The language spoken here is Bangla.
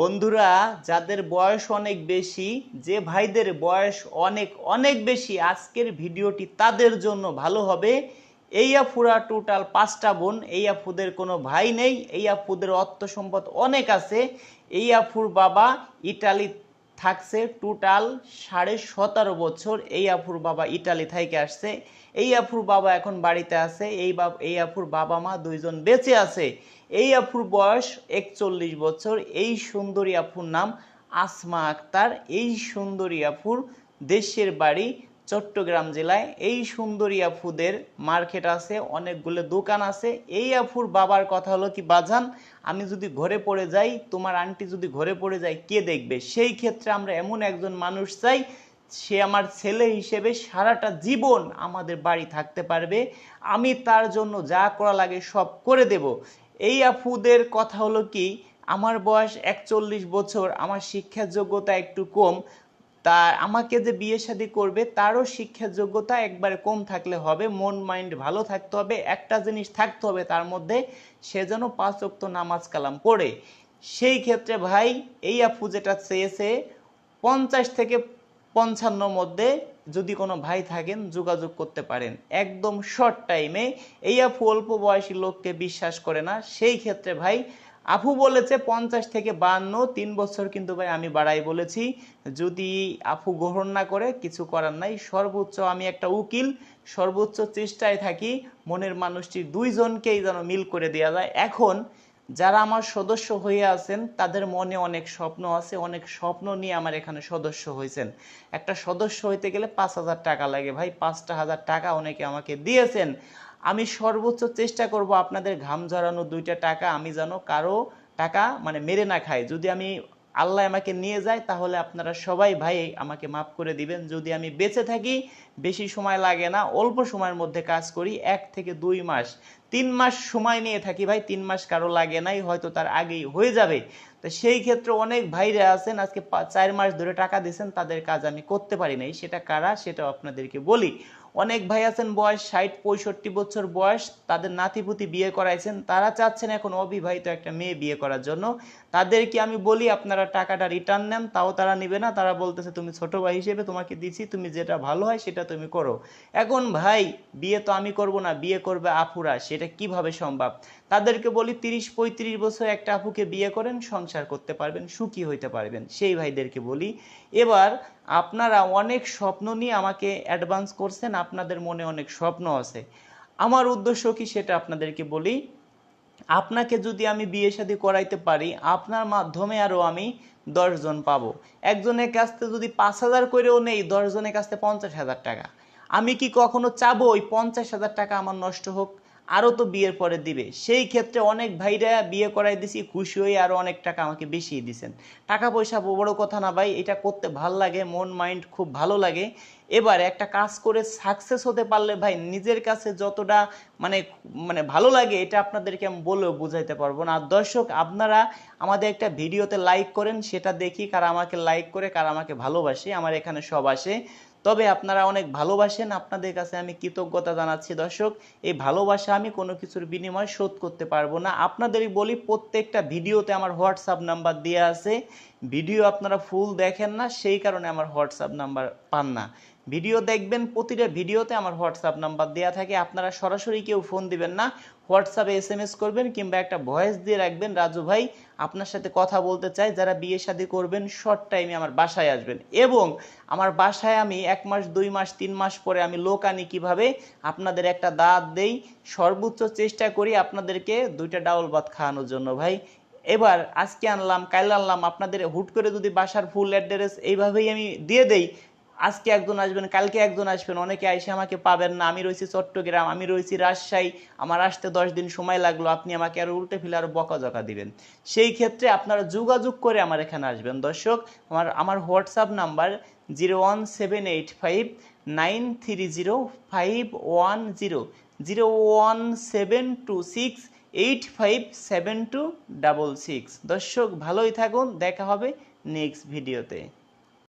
বন্ধুরা, যাদের বয়স অনেক বেশি, যে ভাইদের বয়স অনেক অনেক বেশি, আজকের ভিডিওটি তাদের জন্য ভালো হবে। এই আফুরা টোটাল পাঁচটা বোন, এই আফুদের কোনো ভাই নেই, এই আফুদের অর্থ সম্পদ অনেক আছে। এই আফুর বাবা ইটালি থাকছে টোটাল সাড়ে সতেরো বছর। এই আফুর বাবা ইটালি থেকে আসছে। এই আফুর বাবা এখন বাড়িতে আছে। এই এই আফুর বাবা মা দুইজন বেঁচে আছে। এই আফুর বয়স একচল্লিশ বছর। এই সুন্দরী আফুর নাম আসমা আক্তার। এই সুন্দরী আফুর দেশের বাড়ি চট্টগ্রাম জেলায় এই সুন্দরী আফুদের মার্কেট আছে, অনেকগুলো দোকান আছে। এই আফুর বাবার কথা হলো কি, বাজান, আমি যদি ঘরে পড়ে যাই, তোমার আন্টি যদি ঘরে পড়ে যায়, কে দেখবে? সেই ক্ষেত্রে আমরা এমন একজন মানুষ চাই, সে আমার ছেলে হিসেবে সারাটা জীবন আমাদের বাড়ি থাকতে পারবে। আমি তার জন্য যা করা লাগে সব করে দেব। এই আফুদের কথা হলো কি, আমার বয়স একচল্লিশ বছর, আমার শিক্ষার যোগ্যতা একটু কম তা আমাকে যে বিয়ে শাদী করবে, তারও শিক্ষার যোগ্যতা একবারে কম থাকলে হবে, মন, মাইন্ড ভালো থাকতে হবে, একটা জিনিস থাকতে হবে তার মধ্যে, সে যেন পাঁচ ওয়াক্ত নামাজ কালাম পড়ে। সেই ক্ষেত্রে ভাই, এই আপু যেটা চেয়েছে, পঞ্চাশ থেকে পঞ্চান্ন মধ্যে যদি কোনো ভাই থাকেন, যোগাযোগ করতে পারেন। একদম শর্ট টাইমে এই আপু অল্প বয়সী লোককে বিশ্বাস করে না, সেই ক্ষেত্রে ভাই আপু বলেছে পঞ্চাশ থেকে বান্ন, তিন বছর কিন্তু ভাই আমি বাড়াই বলেছি। যদি আপু গ্রহণ না করে, কিছু করার নাই। সর্বোচ্চ আমি একটা উকিল, সর্বোচ্চ চেষ্টায় থাকি, মনের মানুষটি দুইজনকেই যেন মিল করে দেওয়া যায়। এখন যারা আমার সদস্য হয়ে আছেন, তাদের মনে অনেক স্বপ্ন আছে, অনেক স্বপ্ন নিয়ে আমার এখানে সদস্য হয়েছেন। একটা সদস্য হইতে গেলে পাঁচ হাজার টাকা লাগে ভাই। পাঁচটা হাজার টাকা অনেকে আমাকে দিয়েছেন। আমি সর্বোচ্চ চেষ্টা করব আপনাদের ঘাম ঝরানো দুইটা টাকা, আমি যেন কারও টাকা মানে মেরে না খাই। যদি আমি আল্লাহ আমাকে নিয়ে যায়, তাহলে আপনারা সবাই ভাই আমাকে মাফ করে দিবেন। যদি আমি বেঁচে থাকি, বেশি সময় লাগে না, অল্প সময়ের মধ্যে কাজ করি, এক থেকে দুই মাস। তিন মাস সময় নিয়ে থাকি ভাই, তিন মাস কারও লাগে নাই, হয়তো তার আগেই হয়ে যাবে। তো সেই ক্ষেত্রে অনেক ভাইরা আছেন, আজকে চার মাস ধরে টাকা দিয়েছেন, তাদের কাজ আমি করতে পারি নাই। সেটা কারা? সেটাও আপনাদেরকে বলি। অনেক ভাই আছেন বয়স ষাট, পঁয়ষট্টি বছর বয়স, তাদের নাতিপুতি বিয়ে করাইছেন, তারা চাচ্ছেন এখন অবিবাহিত একটা মেয়ে বিয়ে করার জন্য। তাদেরকে আমি বলি, আপনারা টাকাটা রিটার্ন নেন, তাও তারা নিবে না। তারা বলতেছে, তুমি ছোট ভাই হিসেবে তোমাকে দিছি, তুমি যেটা ভালো হয় সেটা তুমি করো। এখন ভাই, বিয়ে তো আমি করব না, বিয়ে করবে আপুরা। সেটা কীভাবে সম্ভব? তাদেরকে বলি তিরিশ পঁয়ত্রিশ বছর একটা আপুকে বিয়ে করেন, সংসার করতে পারবেন, সুখী হইতে পারবেন। সেই ভাইদেরকে বলি, এবার আপনারা অনেক স্বপ্ন নিয়ে আমাকে অ্যাডভান্স করছেন, আপনাদের মনে অনেক স্বপ্ন আছে। আমার উদ্দেশ্য কি সেটা আপনাদেরকে বলি, আপনাকে যদি আমি বিয়ে শাদী করাইতে পারি, আপনার মাধ্যমে আরও আমি দশজন পাবো। একজনের কাছ থেকে যদি পাঁচ হাজার করেও নেই দশজনের কাছ থেকে পঞ্চাশ হাজার টাকা। আমি কি কখনো চাবো ওই পঞ্চাশ হাজার টাকা আমার নষ্ট হোক? আরও তো বিয়ের পরে দিবে। সেই ক্ষেত্রে অনেক ভাইরা বিয়ে করাই দিছি, খুশি হয়ে আরও অনেক টাকা আমাকে বেশি দিছেন। টাকা পয়সা বড় কথা না ভাই, এটা করতে ভালো লাগে, মন, মাইন্ড খুব ভালো লাগে। এবার একটা কাজ করে সাকসেস হতে পারলে ভাই, নিজের কাছে যতটা মানে মানে ভালো লাগে, এটা আপনাদেরকে আমি বলেও বুঝাইতে পারব না। দর্শক, আপনারা আমাদের একটা ভিডিওতে লাইক করেন, সেটা দেখি, কারা আমাকে লাইক করে, কারা আমাকে ভালোবাসে, আমার এখানে সব আসে। তবে আপনারা অনেক ভালোবাসেন। আপনাদের কাছে আমি কৃতজ্ঞতা জানাচ্ছি, দর্শক। এই ভালোবাসা আমি কোনো কিছুর বিনিময় শোধ করতে পারব না। আপনাদেরই বলি, প্রত্যেকটা ভিডিওতে আমার হোয়াটসঅ্যাপ নাম্বার দেওয়া আছে। ভিডিও আপনারা ফুল দেখেন না, সেই কারণে আমার হোয়াটসঅ্যাপ নাম্বার পান না। ভিডিও দেখবেন, প্রতিটা ভিডিওতে আমার হোয়াটসঅ্যাপ নাম্বার দেওয়া থাকে। আপনারা সরাসরি কেউ ফোন দিবেন না হোয়াটসঅ্যাপে এস এম এস করবেন কিংবা একটা ভয়েস দিয়ে রাখবেন। রাজু ভাই আপনার সাথে কথা বলতে চাই যারা বিয়ে শাদী করবেন শর্ট টাইমে আমার বাসায় আসবেন। এবং আমার বাসায় আমি এক মাস, দুই মাস, তিন মাস পরে আমি লোক আনি কীভাবে? আপনাদের একটা দাঁত দেই। সর্বোচ্চ চেষ্টা করি আপনাদেরকে দুইটা ডাউল ভাত খাওয়ানোর জন্য ভাই। এবার আজকে আনলাম কাল আনলাম, আপনাদের হুট করে যদি বাসার ফুল অ্যাড্রেস এইভাবেই আমি দিয়ে দেই, আজকে একজন আসবেন, কালকে একজন আসবেন, অনেকে আইসে আমাকে পাবেন না। আমি রয়েছি চট্টগ্রাম, আমি রয়েছি রাজশাহী, আমার আসতে দশ দিন সময় লাগল, আপনি আমাকে আরও উল্টে ফেলে আরও বকাঝকা দিবেন। সেই ক্ষেত্রে আপনারা যোগাযোগ করে আমার এখানে আসবেন। দর্শক, আমার আমার WhatsApp number zero one seven eight five nine three zero five one zero zero one seven two six eight five seven two double six. দর্শক ভালোই থাকুন দেখা হবে নেক্সট ভিডিওতে।